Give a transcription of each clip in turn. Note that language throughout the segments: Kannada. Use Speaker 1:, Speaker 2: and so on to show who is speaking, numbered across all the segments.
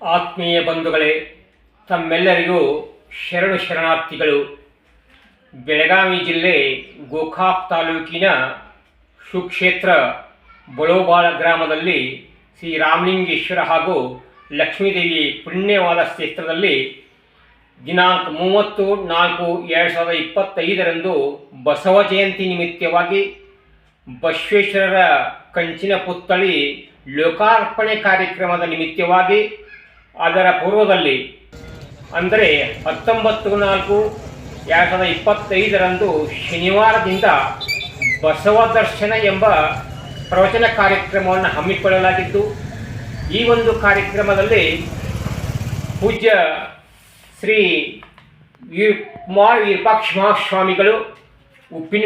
Speaker 1: ಆತ್ಮೀಯ ಬಂಧುಗಳೇ, ತಮ್ಮೆಲ್ಲರಿಗೂ ಶರಣು ಶರಣಾರ್ಥಿಗಳು. ಬೆಳಗಾವಿ ಜಿಲ್ಲೆ ಗೋಕಾಕ್ ತಾಲೂಕಿನ ಸುಕ್ಷೇತ್ರ ಬಳೋಬಾಳ ಗ್ರಾಮದಲ್ಲಿ ಶ್ರೀ ರಾಮಲಿಂಗೇಶ್ವರ ಹಾಗೂ ಲಕ್ಷ್ಮೀದೇವಿ ಪುಣ್ಯವಾದ ಕ್ಷೇತ್ರದಲ್ಲಿ ದಿನಾಂಕ ಮೂವತ್ತು ನಾಲ್ಕು ಎರಡು ಸಾವಿರದ ಇಪ್ಪತ್ತೈದರಂದು ಬಸವ ಜಯಂತಿ ನಿಮಿತ್ತವಾಗಿ ಬಸವೇಶ್ವರರ ಕಂಚಿನ ಪುತ್ಥಳಿ ಲೋಕಾರ್ಪಣೆ ಕಾರ್ಯಕ್ರಮದ ನಿಮಿತ್ತವಾಗಿ ಅದರ ಪೂರ್ವದಲ್ಲಿ, ಅಂದರೆ ಹತ್ತೊಂಬತ್ತು ನಾಲ್ಕು, ಎರಡು ಸಾವಿರದ ಇಪ್ಪತ್ತೈದರಂದು ಶನಿವಾರದಿಂದ ಬಸವ ದರ್ಶನ ಎಂಬ ಪ್ರವಚನ ಕಾರ್ಯಕ್ರಮವನ್ನು ಹಮ್ಮಿಕೊಳ್ಳಲಾಗಿತ್ತು. ಈ ಒಂದು ಕಾರ್ಯಕ್ರಮದಲ್ಲಿ ಪೂಜ್ಯ ಶ್ರೀ ವೀರ್ ಕುಮಾರ್ ಮಹಾಸ್ವಾಮಿಗಳು ಉಪ್ಪಿನ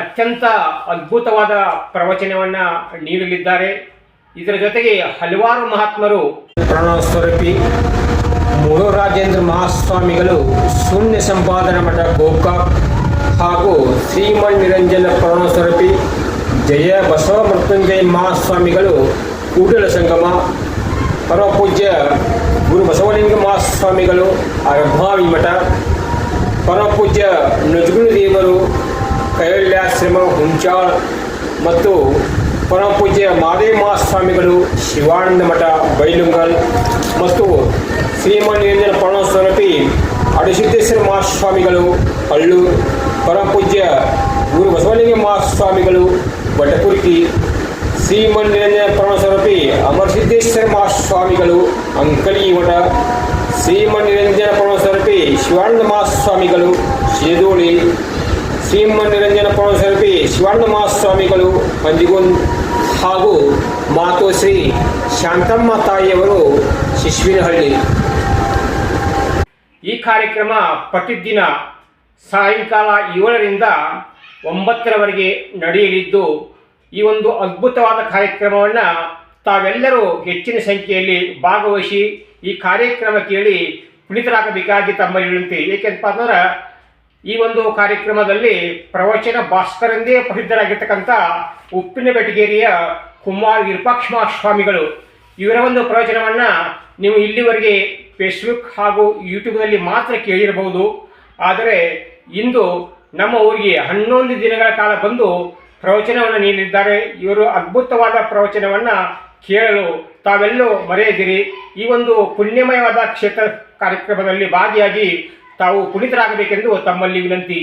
Speaker 1: ಅತ್ಯಂತ ಅದ್ಭುತವಾದ ಪ್ರವಚನವನ್ನು ನೀಡಲಿದ್ದಾರೆ. ಇದರ ಜೊತೆಗೆ ಹಲವಾರು ಮಹಾತ್ಮರು ಪ್ರಣವಸ್ವರೂಪಿ ಮೂರು ರಾಜೇಂದ್ರ ಮಹಾಸ್ವಾಮಿಗಳು ಶೂನ್ಯ ಸಂಪಾದನಾ ಮಠ ಗೋಕಾಕ್ ಹಾಗೂ ಶ್ರೀಮನ್ ನಿರಂಜನ ಪ್ರಣವಸ್ವರೂಪಿ ಜಯ ಬಸವ ಮೃತ್ಯುಂಜಯ ಮಹಾಸ್ವಾಮಿಗಳು ಕೂಡಲ ಸಂಗಮ, ಪರಮಪೂಜ್ಯ ಗುರು ಬಸವಲಿಂಗ ಮಹಾಸ್ವಾಮಿಗಳು ಅರಭಾವಿ ಮಠ, ಪರಮಪೂಜ್ಯ ನಜಗುಣ ದೇವರು ಕೈಲ್ಯಾಶ್ರಮ ಹುಂಚಾಳ್ ಮತ್ತು ಪರಮ ಪೂಜ್ಯ ಮಾದೇವ ಮಹಾಸ್ವಾಮಿಗಳು ಶಿವಾನಂದ ಮಠ ಬೈಲುಂಗಲ್ ಮತ್ತು ಶ್ರೀಮನ್ಯಂಜನ ನಿರಂಜನ ಅಡಿಸಿದ್ದೇಶ್ವರ ಮಹಾಸ್ವಾಮಿಗಳು ಹಳ್ಳೂರು ಪರಮಪೂಜ್ಯ ಗುರು ಬಸವಲಿಂಗ ಮಹಾಸ್ವಾಮಿಗಳು ಬಟಕುರ್ಕಿ ಶ್ರೀಮನ್ಯಂಜನ ಪರಮಸ್ವರೂಪಿ ಅಮರಸಿದ್ದೇಶ್ವರ ಮಹಾಸ್ವಾಮಿಗಳು ಅಂಕಲಿ ಮಠ ಶ್ರೀಮನ್ಯಂಜನ ಪರಮಸ್ವರೂಪಿ ಶಿವಾನಂದ ಮಹಾಸ್ವಾಮಿಗಳು ಶಿರದೋಳಿ ಶ್ರೀಮನ್ ನಿರಂಜನ ಪರಮಸ್ವರೂಪಿ ಶಿವಾನಂದ ಮಹಾಸ್ವಾಮಿಗಳು ಮಂದಿಗುಂದ್ ಹಾಗೂ ಮಾತೋಶ್ರೀ ಶಾಂತಮ್ಮ ತಾಯಿಯವರು ಶಿಶುವಿನಹಳ್ಳಿ ಈ ಕಾರ್ಯಕ್ರಮ ಪ್ರತಿದಿನ ಸಾಯಂಕಾಲ ಏಳರಿಂದ ಒಂಬತ್ತರವರೆಗೆ ನಡೆಯಲಿದ್ದು, ಈ ಒಂದು ಅದ್ಭುತವಾದ ಕಾರ್ಯಕ್ರಮವನ್ನು ತಾವೆಲ್ಲರೂ ಹೆಚ್ಚಿನ ಸಂಖ್ಯೆಯಲ್ಲಿ ಭಾಗವಹಿಸಿ ಈ ಕಾರ್ಯಕ್ರಮ ಕೇಳಿ ಪುನೀತರಾಗಬೇಕಾಗಿ ತಮ್ಮ ವಿನಂತಿ ಏಕೆಂತಪ್ಪ ಅಂದ್ರೆ ಈ ಒಂದು ಕಾರ್ಯಕ್ರಮದಲ್ಲಿ ಪ್ರವಚನ ಭಾಸ್ಕರಂದೇ ಪ್ರಸಿದ್ಧರಾಗಿರ್ತಕ್ಕಂಥ ಉಪ್ಪಿನ ಬೆಟಗೇರಿಯ ಕುಮಾರ್ ವಿರೂಪಾಕ್ಷ ಸ್ವಾಮಿಗಳು. ಇವರ ಒಂದು ಪ್ರವಚನವನ್ನು ನೀವು ಇಲ್ಲಿವರೆಗೆ ಫೇಸ್ಬುಕ್ ಹಾಗೂ ಯೂಟ್ಯೂಬ್ನಲ್ಲಿ ಮಾತ್ರ ಕೇಳಿರಬಹುದು. ಆದರೆ ಇಂದು ನಮ್ಮ ಊರಿಗೆ ಹನ್ನೊಂದು ದಿನಗಳ ಕಾಲ ಬಂದು ಪ್ರವಚನವನ್ನು ನೀಡಿದ್ದಾರೆ. ಇವರು ಅದ್ಭುತವಾದ ಪ್ರವಚನವನ್ನು ಕೇಳಲು ತಾವೆಲ್ಲೂ ಮರೆಯದಿರಿ. ಈ ಒಂದು ಪುಣ್ಯಮಯವಾದ ಕ್ಷೇತ್ರ ಕಾರ್ಯಕ್ರಮದಲ್ಲಿ ಭಾಗಿಯಾಗಿ ತಾವು ಪುನೀತರಾಗಬೇಕೆಂದು ತಮ್ಮಲ್ಲಿ ವಿನಂತಿ.